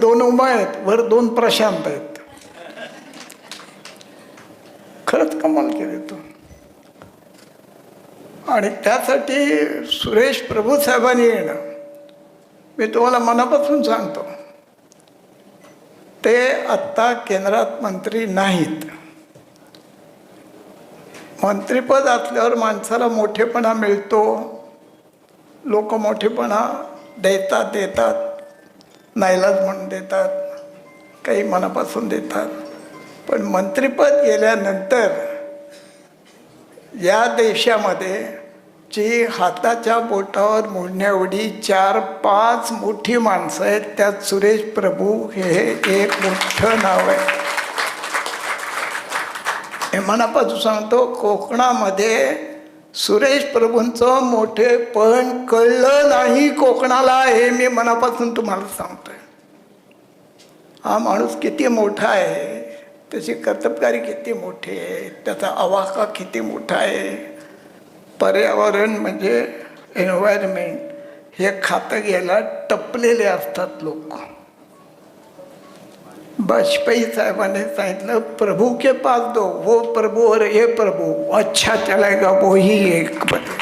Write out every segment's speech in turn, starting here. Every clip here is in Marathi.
दोन उमा आहेत वर दोन प्रशांत आहेत. खरंच कमाल केली तो. आणि त्यासाठी सुरेश प्रभू साहेबांनी येणं मी तुम्हाला मनापासून सांगतो ते आत्ता केंद्रात मंत्री नाहीत. मंत्रिपद असल्यावर माणसाला मोठेपणा मिळतो लोक मोठेपणा देतात देतात. नाईलाज म्हणून देतात काही मनापासून देतात. पण मंत्रिपद गेल्यानंतर या देशामध्ये जी हाताच्या बोटावर मोडण्याएवढी चार पाच मोठी माणसं आहेत त्यात सुरेश प्रभू हे एक मोठं नाव आहे. हे मनापासून सांगतो कोकणामध्ये सुरेश प्रभूंचं मोठेपण कळलं नाही कोकणाला हे मी मनापासून तुम्हाला सांगतोय. हा माणूस किती मोठा आहे त्याची कर्तबकारी किती मोठी आहे त्याचा आवाका किती मोठा आहे. पर्यावरण म्हणजे एन्व्हायरमेंट हे खातं घ्यायला टपलेले असतात लोक. वाजपेयी साहेबांनी सांगितलं प्रभू के पास दो वो प्रभू और ये प्रभू. अच्छा चलेगा वो ही एक बदल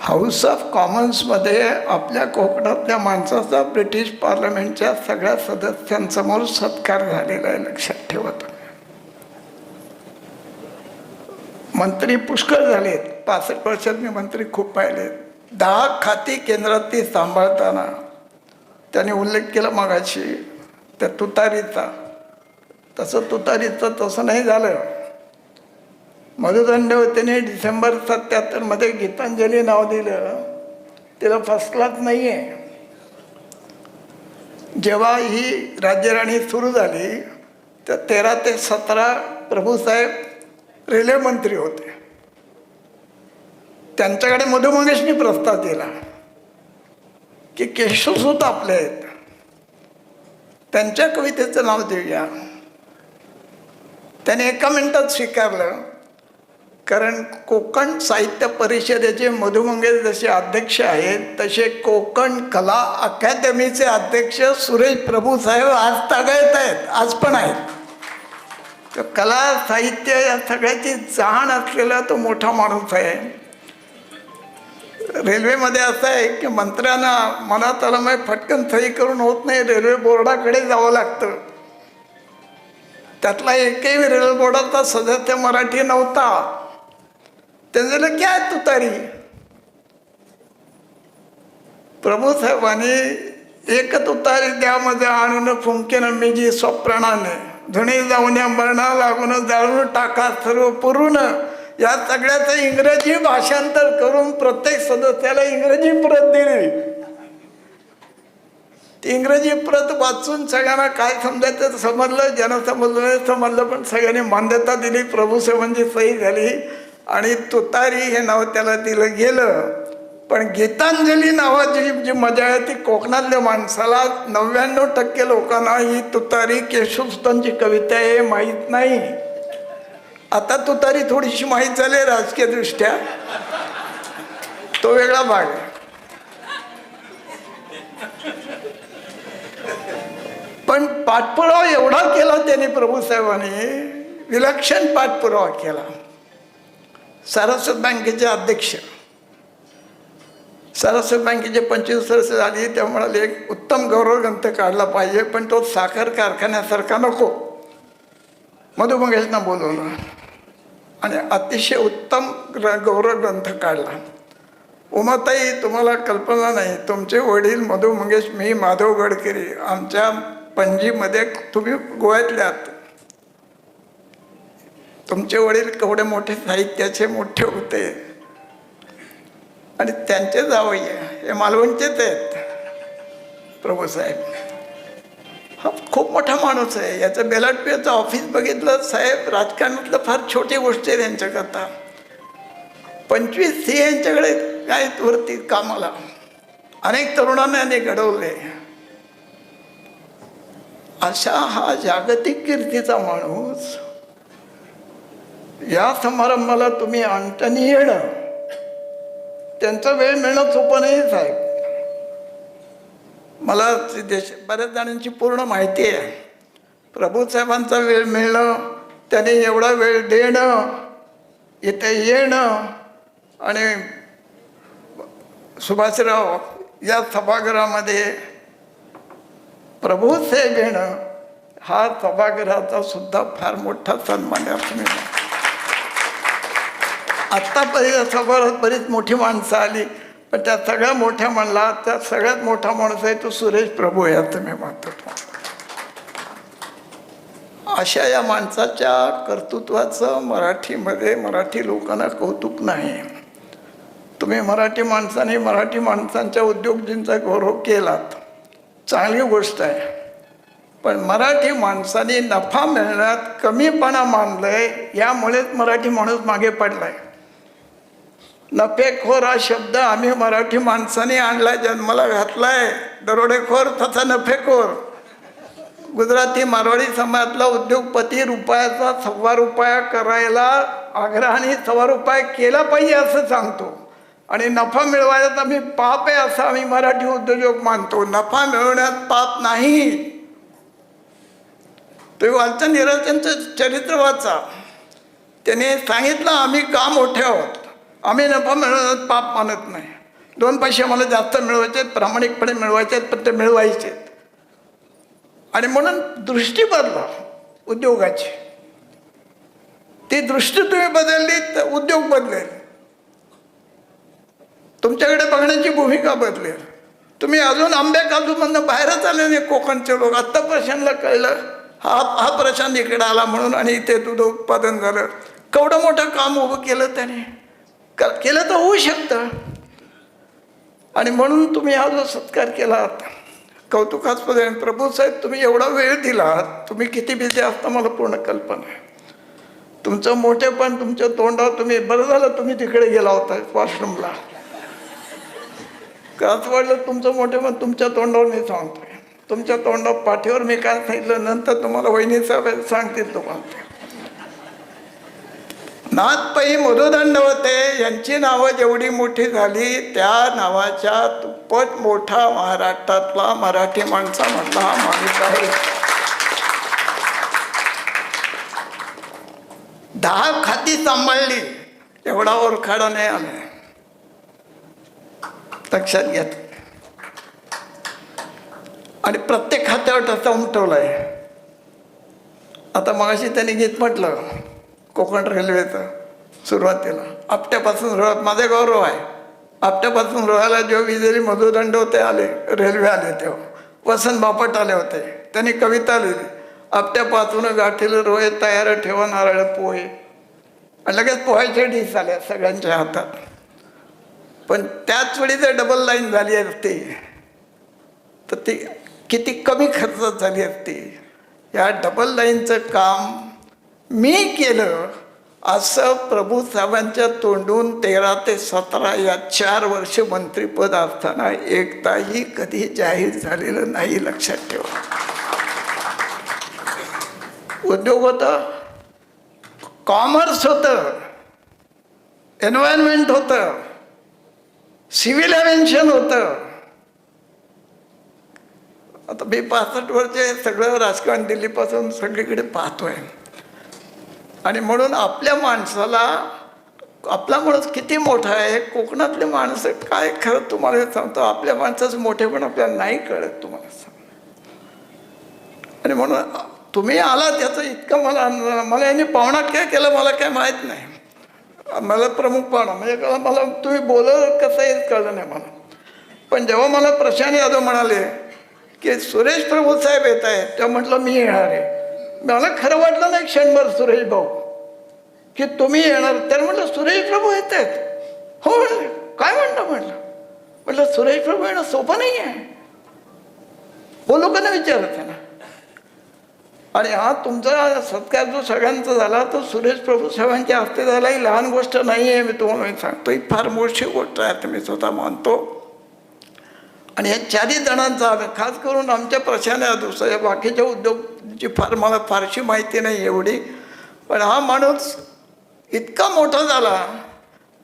हाऊस ऑफ कॉमन्समध्ये आपल्या कोकणातल्या माणसाचा ब्रिटिश पार्लमेंटच्या सगळ्या सदस्यांसमोर सत्कार झालेला आहे लक्षात ठेवत मंत्री पुष्कळ झालेत. पासष्ट वर्षात मी मंत्री खूप पाहिलेत. दहा खाती केंद्रात ती सांभाळताना त्याने उल्लेख केला मगाशी त्या तुतारीचा. तसं तुतारीचं तसं नाही झालं. मधुदंडवतीने डिसेंबर सत्याहत्तरमध्ये गीतांजली नाव दिलं. तिला फर्स्ट क्लास नाही आहे जेव्हा ही राज्यराणी सुरू झाली तर तेरा ते सतरा प्रभूसाहेब रेल्वे मंत्री होते. त्यांच्याकडे मधु मंगेशनी प्रस्ताव दिला की केशवसूत आपले आहेत. त्यांच्या कवितेचं नाव देऊया त्याने एका मिनिटात स्वीकारलं कारण कोकण साहित्य परिषदेचे मधु मंगेश जसे अध्यक्ष आहेत तसे कोकण कला अकादमीचे अध्यक्ष सुरेश प्रभू साहेब आज तागायत आहेत आज पण आहेत. तर कला साहित्य या सगळ्याची जाण असलेला तो मोठा माणूस आहे. रेल्वेमध्ये असं आहे की मंत्र्यांना मनात आलं मग फटकन सही करून होत नाही रेल्वे बोर्डाकडे जावं लागतं. त्यातला एकही रेल्वे बोर्डाचा सदस्य मराठी नव्हता. त्यांचं काय तुतारी? प्रभू साहेबांनी एक तुतारी त्यामध्ये आणून फुंकेन मी जी स्वप्राणाने धुणे जाऊन मरणा लागून जाळून टाका सर्व पुरून या सगळ्याचं इंग्रजी भाषांतर करून प्रत्येक सदस्याला इंग्रजी प्रत दिली. ती इंग्रजी प्रत वाचून सगळ्यांना काय समजायचं ते समजलं ज्यांना समजलं नाही समजलं पण सगळ्यांनी मान्यता दिली प्रभू साहेबांची सही झाली. आणि तुतारी हे नाव त्याला दिलं गेलं. पण गीतांजली नावाची जी मजा आहे ती कोकणातल्या माणसाला नव्याण्णव टक्के लोकांना ही तुतारी केशवसुतांची कविता आहे माहीत नाही. आता तुतारी थोडीशी माहीत झाली राजकीय दृष्ट्या तो वेगळा भाग आहे. पण पाठपुरावा एवढा केला त्यांनी प्रभूसाहेबांनी विलक्षण पाठपुरावा केला. सारस्वत बँकेचे अध्यक्ष. सारस्वत बँकेचे पंचवीस वर्ष झाली त्या म्हणाले एक उत्तम गौरव ग्रंथ काढला पाहिजे पण तो साखर कारखान्यासारखा नको. मधुमंगेशना बोलवलं. आणि अतिशय उत्तम ग्र गौरव ग्रंथ काढला. उमाताई तुम्हाला कल्पना नाही तुमचे वडील मधु मंगेश मी माधव गडकरी आमच्या पणजीमध्ये तुम्ही गोव्यातल्यात. तुमचे वडील केवढे मोठे साहित्याचे मोठे होते. आणि त्यांचे जावई हे मालवणचेच आहेत प्रभूसाहेब हा खूप मोठा माणूस आहे. याचं बेलाटपियाचं ऑफिस बघितलं साहेब राजकारणातलं फार छोटी गोष्ट आहे त्यांच्याकरता. पंचवीस सी यांच्याकडे काय वरती कामाला. अनेक तरुणांना याने घडवले अशा हा जागतिक कीर्तीचा माणूस या समारंभाला तुम्ही अंतनी येणं त्यांचा वेळ मिळणं सोपं नाही साहेब. मला ते देश बऱ्याच जणांची पूर्ण माहिती आहे. प्रभूसाहेबांचा वेळ मिळणं त्याने एवढा वेळ देणं इथे येणं आणि सुभाषराव या सभागृहामध्ये प्रभूसाहेब येणं हा सभागृहाचा सुद्धा फार मोठा सन्मान आहे असं मी आत्तापर्यंत सभागृहात बरीच मोठी माणसं आली. पण त्या सगळ्या मोठ्या म्हणला त्या सगळ्यात मोठा माणूस आहे तो सुरेश प्रभू यात मी म्हणतो. अशा या माणसाच्या कर्तृत्वाचं मराठीमध्ये मराठी लोकांना कौतुक नाही. तुम्ही मराठी माणसाने मराठी माणसांच्या उद्योगजींचा गौरव केलात. चांगली गोष्ट आहे. पण मराठी माणसाने नफा मिळण्यात कमीपणा मानलंय यामुळेच मराठी माणूस मागे पडला आहे नफेखोर हा शब्द आम्ही मराठी माणसाने आणला जन्माला घातलाय. दरोडेखोर तसा नफेखोर. गुजराती मारवाडी समाजातला उद्योगपती रुपयाचा सव्वा रुपया करायला आग्रहाने सव्वा रुपया केला पाहिजे असं सांगतो. आणि नफा मिळवायला आम्ही पाप आहे असं आम्ही मराठी उद्योजक मानतो. नफा मिळवण्यात पाप नाही. तुम्ही वाचन निराचनचं चरित्र वाचा. त्याने सांगितलं आम्ही का मोठे आहोत? आम्ही नफा मिळवत पाप मानत नाही. दोन पैसे मला जास्त मिळवायचे आहेत प्रामाणिकपणे मिळवायचे आहेत पण ते मिळवायचे आहेत आणि म्हणून दृष्टी बदला उद्योगाची. ती दृष्टी तुम्ही बदलली तर उद्योग बदलेल. तुमच्याकडे बघण्याची भूमिका बदलेल. तुम्ही अजून आंब्या काजूमधनं बाहेरच आले नाही कोकणचे लोक. आत्ता प्रशांतला कळलं हा हा प्रशांत इकडे आला म्हणून आणि इथे दूध उत्पादन झालं. केवढं मोठं काम उभं केलं त्याने. क केलं तर होऊ शकतं. आणि म्हणून तुम्ही हा जो सत्कार केला कौतुकास्पद आहे. प्रभू साहेब तुम्ही एवढा वेळ दिला तुम्ही किती बिझी असता मला पूर्ण कल्पना आहे. तुमचं मोठेपण तुमच्या तोंडावर तुम्ही बरं झालं तुम्ही तिकडे गेला होता वॉशरूमला असं वाढलं तुमचं मोठेपण तुमच्या तोंडावर मी सांगतोय. तुमच्या तोंडावर पाठीवर मी काय सांगितलं नंतर तुम्हाला वहिनी साहेब सांगतील तुम्हाला. नाथपै मधुदंडवते. यांची नावं जेवढी मोठी झाली त्या नावाच्या दुप्पट मोठा महाराष्ट्रातला मराठी माणसामधला हा माणूस आहे. दहा खाती सांभाळली एवढा ओरखाडा नाही आम्ही. लक्षात घेत आणि प्रत्येक खात्यावर त्याचा उमटवलाय. आता मगाशी त्यांनी गीत म्हटलं कोकण रेल्वेचं सुरुवातीला. आपट्यापासून सुरुवात माझे गौरव आहे. आपट्यापासून रोहायला जेव्हा विजेरी मधुदंड होते आले रेल्वे आले तेव्हा. वसंत बापट आले होते. त्यांनी कविता लिहिली. आपट्यापासून गाठील रोहे तयार ठेवा नारळ पोहे. लगेच पोहायचे डिश आल्या सगळ्यांच्या हातात. पण त्याच वेळी जर डबल लाईन झाली असती तर ती किती कमी खर्चात झाली असती. या डबल लाईनचं काम मी केलं असं प्रभू साहेबांच्या तोंडून तेरा ते सतरा या चार वर्ष मंत्रीपद असताना एकदाही कधी जाहीर झालेलं नाही लक्षात ठेवा. उद्योग होता कॉमर्स होतं एन्व्हायरमेंट होतं सिव्हिल एव्हेन्शन होतं. आता मी पासष्ट वर्ष सगळं राजकारण दिल्लीपासून सगळीकडे पाहतोय. आणि म्हणून आपल्या माणसाला आपला माणूस किती मोठा आहे कोकणातले माणसं काय खरं तुम्हाला हे सांगतो आपल्या माणसाचं मोठे पण आपल्याला नाही कळत तुम्हाला सांग आणि म्हणून तुम्ही आला त्याचं इतकं मला मला यांनी पाहुणा काय केलं मला काय माहीत नाही. मला प्रमुख पाहुणा म्हणजे कळलं मला तुम्ही बोलत कसं येत कळलं नाही मला. पण जेव्हा मला प्रशांत यादव म्हणाले की सुरेश प्रभू साहेब येत आहेत तेव्हा म्हटलं मी येणार आहे. मला खरं वाटलं नाही क्षणभर सुरेश भाऊ. की तुम्ही येणार तर म्हटलं सुरेश प्रभू येत आहेत हो म्हणले काय म्हणतो म्हटलं म्हटलं सुरेश प्रभू येणं सोपं नाही आहे. हो, बोलू का ना विचारत आहे ना आणि हा तुमचा सत्कार जो सगळ्यांचा झाला तो सुरेश प्रभू साहेबांच्या हस्ते झाला. ही लहान गोष्ट नाही आहे मी तुम्हाला सांगतो ही फार मोठी गोष्ट आहे मी स्वतः मानतो. आणि हे चारही जणांचा आम्ही खास करून आमच्या प्रशाने दुसऱ्या बाकीच्या उद्योगची फार मला फारशी माहिती नाही एवढी पण हा माणूस इतका मोठा झाला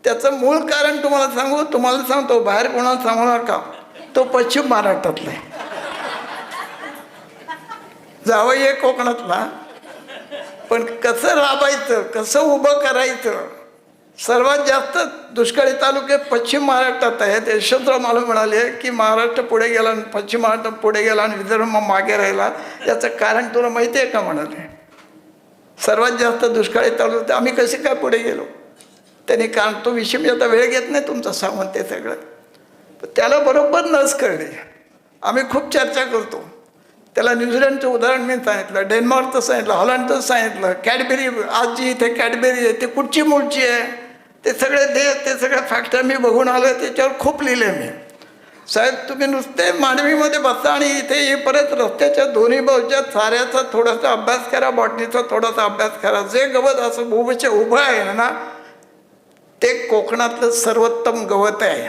त्याचं मूळ कारण तुम्हाला सांगू तुम्हाला सांगतो बाहेर कोणाला सांगणार का तो पश्चिम महाराष्ट्रातला आहे. जावं कोकणातला पण कसं राबायचं कसं उभं करायचं सर्वात जास्त दुष्काळी तालुके पश्चिम महाराष्ट्रात आहेत. यशवंतराव मला म्हणाले की महाराष्ट्र पुढे गेला आणि पश्चिम महाराष्ट्र पुढे गेला आणि विदर्भ मागे राहिला याचं कारण तुला माहिती आहे का म्हणाले? सर्वात जास्त दुष्काळी तालुके आम्ही कसे काय पुढे गेलो? त्यांनी कारण तो विषय मी आता वेळ घेत नाही तुमचा सांगून ते सगळं. त्याला बरोबर नस कळली. आम्ही खूप चर्चा करतो. त्याला न्यूझीलंडचं उदाहरण मी सांगितलं डेन्मार्कचं सांगितलं हॉलंडचं सांगितलं कॅडबेरी आज जी इथे कॅडबेरी आहे ते कुठची मूळची आहे? ते सगळे देश ते सगळे फॅक्टर मी बघून आलो त्याच्यावर खूप लिहिले मी. साहेब तुम्ही नुसते मांडवीमध्ये बसा आणि इथे येईपर्यंत रस्त्याच्या दोन्ही बाजूच्या साऱ्याचा थोडासा अभ्यास करा बॉटनीचा थोडासा अभ्यास करा. जे गवत असं उभंच्या उभं आहे ना ते कोकणातलं सर्वोत्तम गवत आहे.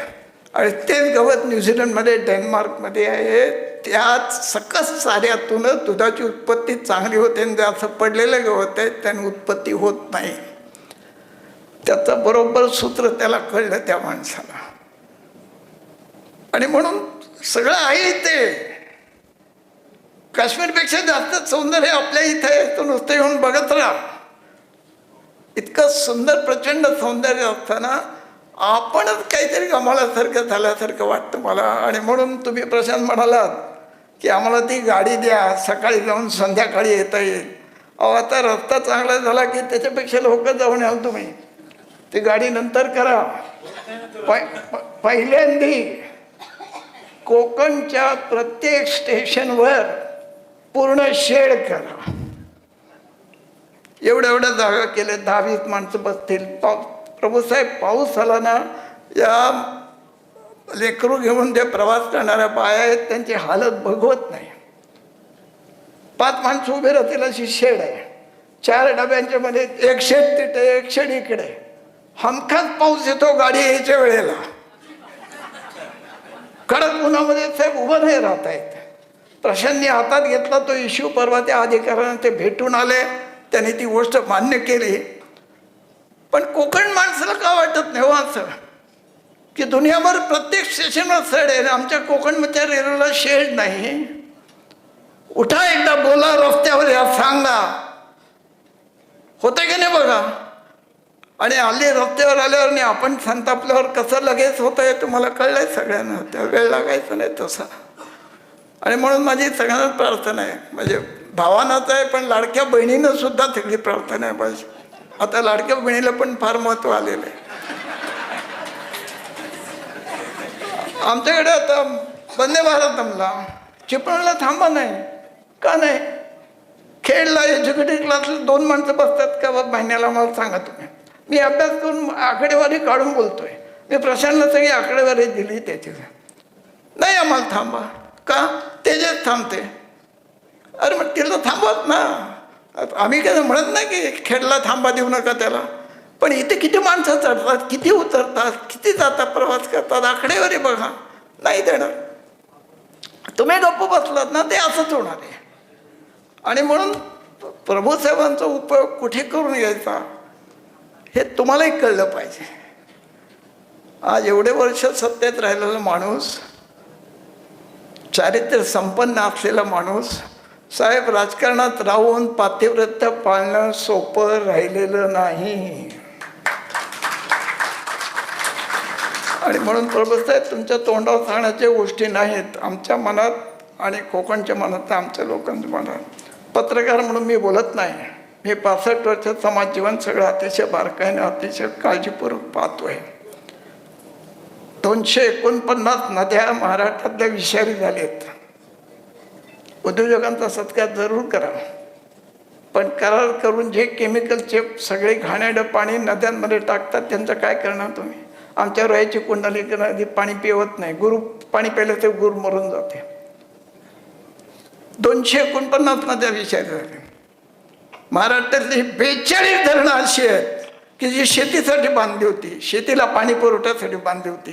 आणि तेच गवत न्यूझीलंडमध्ये डेन्मार्कमध्ये आहे. त्यात सकस साऱ्यातूनच दुधाची उत्पत्ती चांगली होते आणि जे असं पडलेलं गवत आहे त्याने उत्पत्ती होत नाही. त्याचं बरोबर सूत्र त्याला कळलं त्या माणसाला. आणि म्हणून सगळं आहे ते काश्मीरपेक्षा जास्त सौंदर्य आपल्या इथे आहे तो नुसतं येऊन बघत राहा. इतकं सुंदर प्रचंड सौंदर्य असताना आपणच काहीतरी गमाल्यासारखं झाल्यासारखं वाटतं मला. आणि म्हणून तुम्ही प्रशांत म्हणालात की आम्हाला ती गाडी द्या सकाळी जाऊन संध्याकाळी येता येईल. अहो आता रस्ता चांगला झाला की त्याच्यापेक्षा लवकर जाऊन याल तुम्ही. ती गाडी नंतर करा. पहिल्यांदी कोकणच्या प्रत्येक स्टेशनवर पूर्ण शेड करा. एवढ्या एवढ्या जागा केल्या दहा वीस माणसं बसतील. पाऊ प्रभूसाहेब पाऊस आला ना या लेकरू घेऊन जे प्रवास करणाऱ्या बाया आहेत त्यांची हालत भगवत नाही. पाच माणसं उभे राहतील अशी शेड आहे. चार डब्यांच्या मध्ये एक शेड तिथे एक शेड इकडे. हमखास पाऊस येतो गाडी यायच्या वेळेला. कडक उन्हामध्ये साहेब उभं नाही राहता येत. प्रशांनी हातात घेतला तो इश्यू परवा त्या अधिकाऱ्यांना ते भेटून आले. त्यांनी ती गोष्ट मान्य केली. पण कोकण माणसाला का वाटत नाही हो असं? की दुनियाभर प्रत्येक स्टेशनवर सड आहे. आमच्या कोकणमध्ये रेल्वेला शेड नाही. उठा एकदा बोला रस्त्यावर या सांगा. होतं की नाही बघा? आणि आली रस्त्यावर आल्यावर नाही आपण संतापल्यावर कसं लगेच होतं हे तुम्हाला कळलं आहे सगळ्यांना. त्या वेळ लागायचा नाही तसा. आणि म्हणून माझी सगळ्यांना प्रार्थना आहे. म्हणजे भावानाच आहे पण लाडक्या बहिणीनं सुद्धा सगळी प्रार्थना आहे माझी. आता लाडक्या बहिणीला पण फार महत्त्व आलेलं आहे. आमच्याकडे आता वंदे भारत आमला चिपळूणला थांबा नाही. का नाही? खेळला एज्युकेटेड क्लासला दोन माणसं बसतात का? बाबा महिन्याला मला सांगा तुम्ही. मी अभ्यास करून आकडेवारी काढून बोलतोय. मी प्रशांतला सगळी आकडेवारी दिली त्याची नाही आम्हाला थांबा. का? तेजच थांबते. अरे मग तिला थांबत ना. आम्ही काय म्हणत नाही की खेडला थांबा देऊ नका त्याला. पण इथे किती माणसं चढतात किती उतरतात किती जातात प्रवास करतात आकडेवारी बघा. नाही देणार. तुम्ही गप्प बसलात ना ते असंच होणार आहे. आणि म्हणून प्रभू साहेबांचा उपयोग कुठे करून घ्यायचा? हे तुम्हालाही कळलं पाहिजे. आज एवढे वर्ष सत्तेत राहिलेला माणूस चारित्र्य संपन्न असलेला माणूस साहेब राजकारणात राहून पातिव्रत्य पाळणं सोपं राहिलेलं नाही. आणि म्हणून प्रभूसाहेब तुमच्या तोंडावर सांगण्याच्या गोष्टी नाहीत. आमच्या मनात आणि कोकणच्या मनात आमच्या लोकांच्या मनात पत्रकार म्हणून मी बोलत नाही. मी पासष्ट वर्ष समाज जीवन सगळं अतिशय बारकाईने अतिशय काळजीपूर्वक पाहतोय. दोनशे एकोणपन्नास नद्या महाराष्ट्रातल्या विषारी झालेत. उद्योजकांचा सत्कार जरूर करा. पण करार करून जे केमिकलचे सगळे घाणेडं पाणी नद्यांमध्ये टाकतात त्यांचं काय करणार तुम्ही? आमच्या रोयाची कुंडली नदी पाणी पिवत नाही. गुरु पाणी प्यायलं ते गुरु मरून जाते. दोनशे एकोणपन्नास नद्या विषारी झाल्या. महाराष्ट्रातली बेचाळीस धरणं अशी आहेत की जी शेतीसाठी बांधली होती. शेतीला पाणी पुरवठ्यासाठी बांधली होती.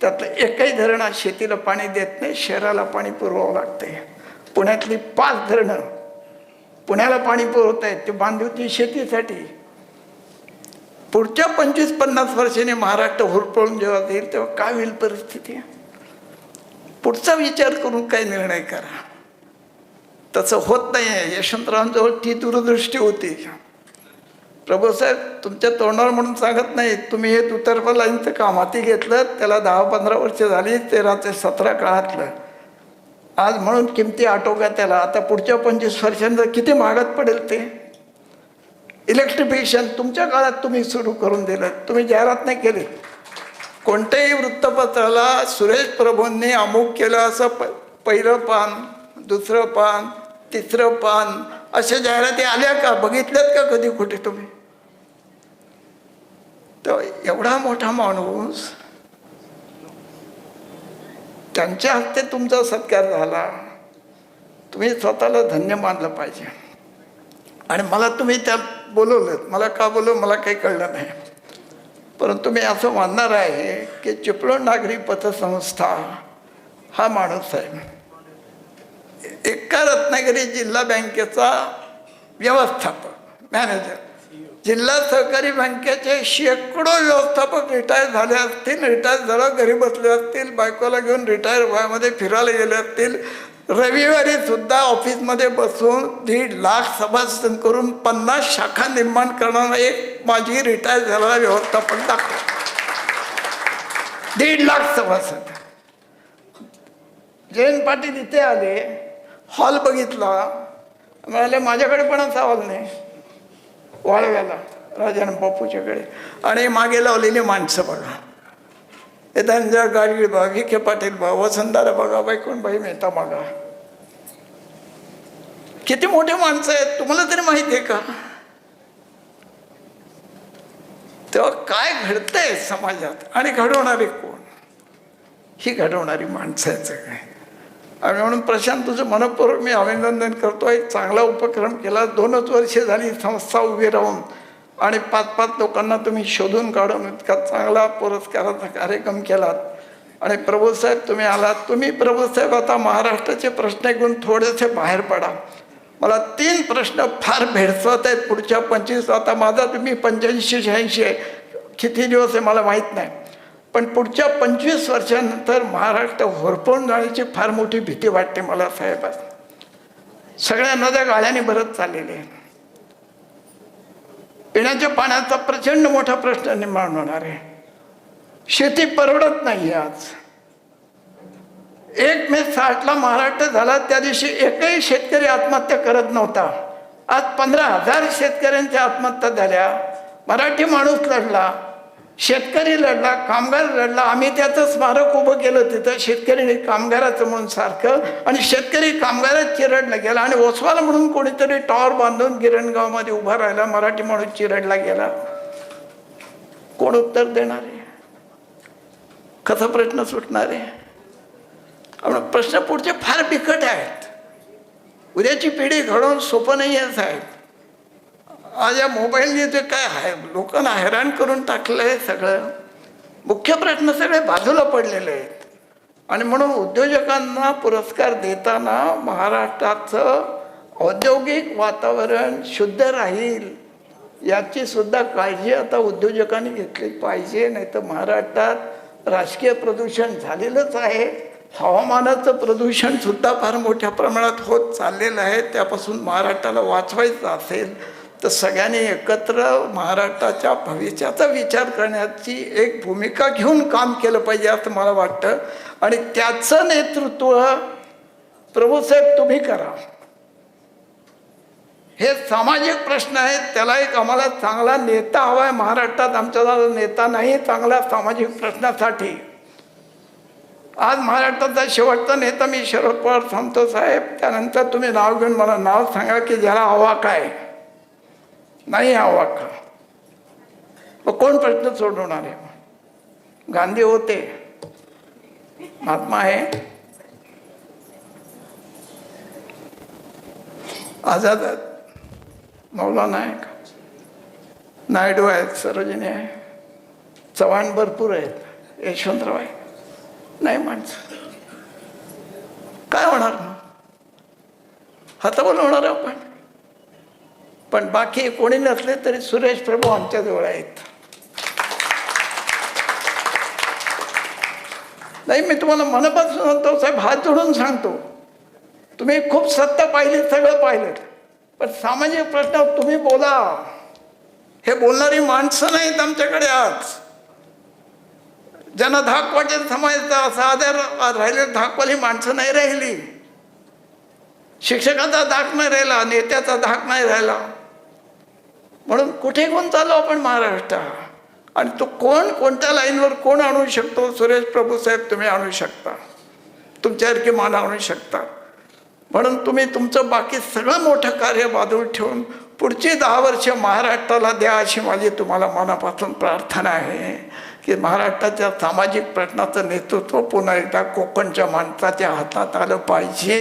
त्यातलं एकही धरण आज शेतीला पाणी देत नाही शहराला पाणी पुरवावं लागते पुण्यातली पाच धरणं पुण्याला पाणी पुरवत आहेत ते बांधली होती शेतीसाठी. पुढच्या पंचवीस पन्नास वर्षांनी महाराष्ट्र होरपळून जेव्हा जाईल तेव्हा काय होईल परिस्थिती? पुढचा विचार करून काय निर्णय करा. तसं होत नाही आहे यशवंतरावांजवळ ती दूरदृष्टी होती. प्रभूसाहेब तुमच्या तोंडावर म्हणून सांगत नाही. तुम्ही हे दुतर्फा लाईनचं काम हाती घेतलं त्याला दहा पंधरा वर्ष झाली तेरा ते सतरा काळातलं. आज म्हणून किमती आटोका त्याला. आता पुढच्या पंचवीस वर्षांचं किती महागात पडेल ते? इलेक्ट्रिफिकेशन तुमच्या काळात तुम्ही सुरू करून दिलं. तुम्ही जाहिरात नाही केली. कोणत्याही वृत्तपत्राला सुरेश प्रभूंनी अमुक केलं असं प पहिलं पान दुसरं पान तिसरं पान. अशा जाहिराती आल्या का? बघितल्यात का कधी कुठे तुम्ही? तर एवढा मोठा माणूस त्यांच्या हस्ते तुमचा सत्कार झाला. तुम्ही स्वतःला धन्य मानलं पाहिजे. आणि मला तुम्ही त्यात बोलवलं मला का बोलव मला काही कळलं नाही. परंतु मी असं मानणार आहे की चिपळूण नागरी पतसंस्था हा माणूस आहे. एका रत्नागिरी जिल्हा बँकेचा व्यवस्थापक मॅनेजर जिल्हा सहकारी बँकेचे शेकडो व्यवस्थापक रिटायर झाले असतील रिटायर झालं घरी बसले असतील बायकोला घेऊन रिटायर वयामध्ये फिरायला गेले असतील रविवारी सुद्धा ऑफिसमध्ये बसून दीड लाख सभासदन करून पन्नास शाखा निर्माण करणारा एक माझी रिटायर झालेला व्यवस्थापक दाखव दीड लाख सभासद. जयंत पाटील इथे आले हॉल बघितला. म्हणाले माझ्याकडे पण असा हॉल नाही. वाळव्याला राजाराम बापूच्याकडे. आणि मागे लावलेली माणसं बघा. हे त्यांच्या गाडी बघा विखे पाटील बघा वसंतारा बघा वैकुंठभाई मेहता बघा. किती मोठे माणसं आहेत तुम्हाला तरी माहिती आहे का? तेव्हा काय घडतंय समाजात? आणि घडवणारे कोण? ही घडवणारी माणसं आहेत सगळे. आणि म्हणून प्रशांत तुझं मनपूर्वक मी अभिनंदन करतो. एक चांगला उपक्रम केला. दोनच वर्षे झाली संस्था उभी राहून. आणि पाच पाच लोकांना तुम्ही शोधून काढून इतका चांगला पुरस्काराचा कार्यक्रम केलात आणि प्रभूसाहेब तुम्ही आलात. तुम्ही प्रभूसाहेब आता महाराष्ट्राचे प्रश्न घेऊन थोडेसे बाहेर पडा. मला तीन प्रश्न फार भेडसवत आहेत. पुढच्या पंचवीस आता माझा तुम्ही पंच्याऐंशी शहाऐंशी आहे. किती दिवस आहे मला माहीत नाही. पण पुढच्या पंचवीस वर्षानंतर महाराष्ट्र होरपळून जाण्याची फार मोठी भीती वाटते मला साहेब. सगळ्या नद्या गाळ्याने भरत चाललेल्या आहेत. पिण्याच्या पाण्याचा प्रचंड मोठा प्रश्न निर्माण होणार आहे. शेती परवडत नाही आज. एक मे साठला महाराष्ट्र झाला त्या दिवशी एकही शेतकरी आत्महत्या करत नव्हता. आज पंधरा हजार शेतकऱ्यांच्या आत्महत्या झाल्या. मराठी माणूस लढला. शेतकरी लढला कामगार लढला. आम्ही त्याचं स्मारक उभं केलं तिथं. शेतकरी कामगाराचं म्हणून सारखं. आणि शेतकरी कामगारात चिरडला गेला. आणि ओसवाल म्हणून कोणीतरी टॉवर बांधून गिरणगावमध्ये उभा राहिला. मराठी माणूस चिरडला गेला. कोण उत्तर देणार आहे? कसा प्रश्न सुटणार आहे? प्रश्न पुढचे फार बिकट आहेत. उद्याची पिढी घडवून सोपं नाही आहे साहेब. आज या मोबाईलने जे काय आहे लोकांना हैराण करून टाकलं आहे सगळं. मुख्य प्रश्न सगळे बाजूला पडलेले आहेत. आणि म्हणून उद्योजकांना पुरस्कार देताना महाराष्ट्राचं औद्योगिक वातावरण शुद्ध राहील याची सुद्धा काळजी आता उद्योजकांनी घेतली पाहिजे नाही तर महाराष्ट्रात राजकीय प्रदूषण झालेलंच आहे. हवामानाचं प्रदूषण सुद्धा फार मोठ्या प्रमाणात होत चाललेलं आहे. त्यापासून महाराष्ट्राला वाचवायचं असेल तर सगळ्यांनी एकत्र महाराष्ट्राच्या भविष्याचा विचार करण्याची एक भूमिका घेऊन काम केलं पाहिजे असं मला वाटतं. आणि त्याचं नेतृत्व प्रभूसाहेब तुम्ही करा. हे सामाजिक प्रश्न आहेत. त्याला एक आम्हाला चांगला नेता हवा आहे महाराष्ट्रात आमच्या नेता नाही चांगला सामाजिक प्रश्नासाठी. आज महाराष्ट्राचा शेवटचा नेता मी शरद पवार सांगतो साहेब. त्यानंतर तुम्ही नाव घेऊन मला नाव सांगा की ज्याला हवा काय. नाही हा का? मग कोण प्रश्न सोडवणार आहे? गांधी होते. महात्मा आहे. आझाद आहेत मौलाना आहे का? नायडू आहेत सरोजिनी आहे. चव्हाण भरपूर आहेत. यशवंतराव आहे नाही माणसं. काय होणार मग? हातावर होणार आपण. पण बाकी कोणी नसले तरी सुरेश प्रभू आमच्याजवळ आहेत. नाही मी तुम्हाला मनापासून सांगतो साहेब हात जोडून सांगतो. तुम्ही खूप सत्य पाहिली सगळं पाहिलं. पण सामाजिक प्रश्न तुम्ही बोला. हे बोलणारी माणसं नाहीत आमच्याकडे आज. ज्यांना धाक वाटेल समाजाचा साध्या राहिले धाकवाली माणसं नाही राहिली. शिक्षकाचा धाक नाही राहिला नेत्याचा धाक नाही राहिला. म्हणून कुठे कोण चाललो आपण महाराष्ट्र. आणि तो कोण कोणत्या लाईनवर कोण आणू शकतो? सुरेश प्रभू साहेब तुम्ही आणू शकता. तुमच्यासारखी मान आणू शकता. म्हणून तुम्ही तुमचं बाकी सगळं मोठं कार्य बाजूला ठेवून पुढची दहा वर्ष महाराष्ट्राला द्या अशी माझी तुम्हाला मनापासून प्रार्थना आहे. की महाराष्ट्राच्या सामाजिक प्रश्नाचं नेतृत्व पुन्हा एकदा कोकणच्या माणसाच्या हातात आलं पाहिजे.